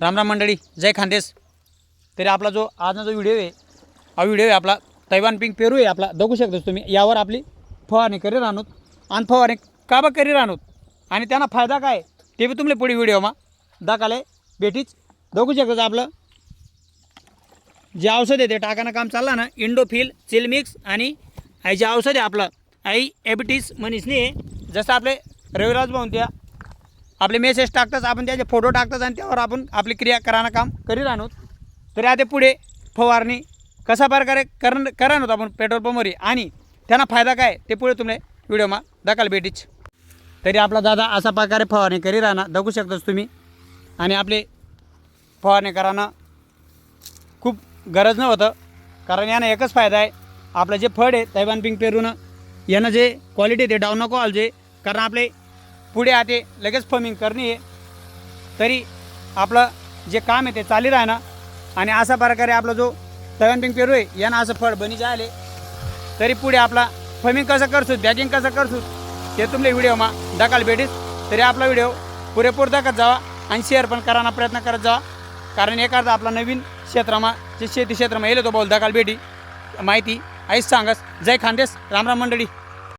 रामराम मंडळी जय खानदेश. तरी आपला जो आजचा जो व्हिडिओ आहे हा व्हिडिओ आहे आपला तैवान पिंक पेरू आहे आपला. बघू शकतोस तुम्ही यावर आपली फवारणी करी राहणूत आणि फवारणी का बा करी राहणूत आणि त्यांना फायदा काय ते बी तुमले पुढे व्हिडिओमा दाखाले भेटीच. बघू शकतोस आपलं. जे औषध आहे ते टाकानं काम चाललं ना इंडोफिल चिलमिक्स आणि जे औषध आहे आपलं आई एबिटीस आहे. जसं आपले रविराज भाऊन त्या आपले मेसेज टाकतच आपण त्याचे फोटो टाकतात आणि त्यावर आपण आपली क्रिया कराना काम करीत राहतो तरी आता पुढे फवारणी कशा प्रकारे करण करा नव्हतं आपण पेट्रोल पंपवर आणि त्यांना फायदा काय? ते पुढे तुम्ही व्हिडिओमा दाखल भेटीच तरी आपला दादा अशा प्रकारे फवारणी करी राहणार दाखवू शकताच तुम्ही. आणि आपले फवारणी करायला खूप गरज नव्हतं. कारण यानं एकच फायदा आहे. आपलं जे फळ आहे तैवान पिंक पेरूनं यानं जे क्वालिटी ते डाऊन नको जे. कारण आपले पुढे आते लगेच फर्मिंग करणे आहे तरी आपलं जे काम आहे ते चाली राहणं. आणि अशा प्रकारे आपला जो तळणपिंग पिंक पेरू आहे यानं असं फळ बनी जायले. तरी पुढे आपला फर्मिंग कसं करसू बॅगिंग कसं करसू ते तुमले व्हिडिओमा दाखल भेटीस तरी आपला व्हिडिओ पुरेपूर दाखत जावा आणि शेअर पण करायला प्रयत्न करत जावा. कारण एखादा आपला नवीन क्षेत्रामा जे शेती क्षेत्रमा येईल तो बोल दाखल भेटी. माहिती आईच सांगस. जय खानदेस रामराम मंडळी.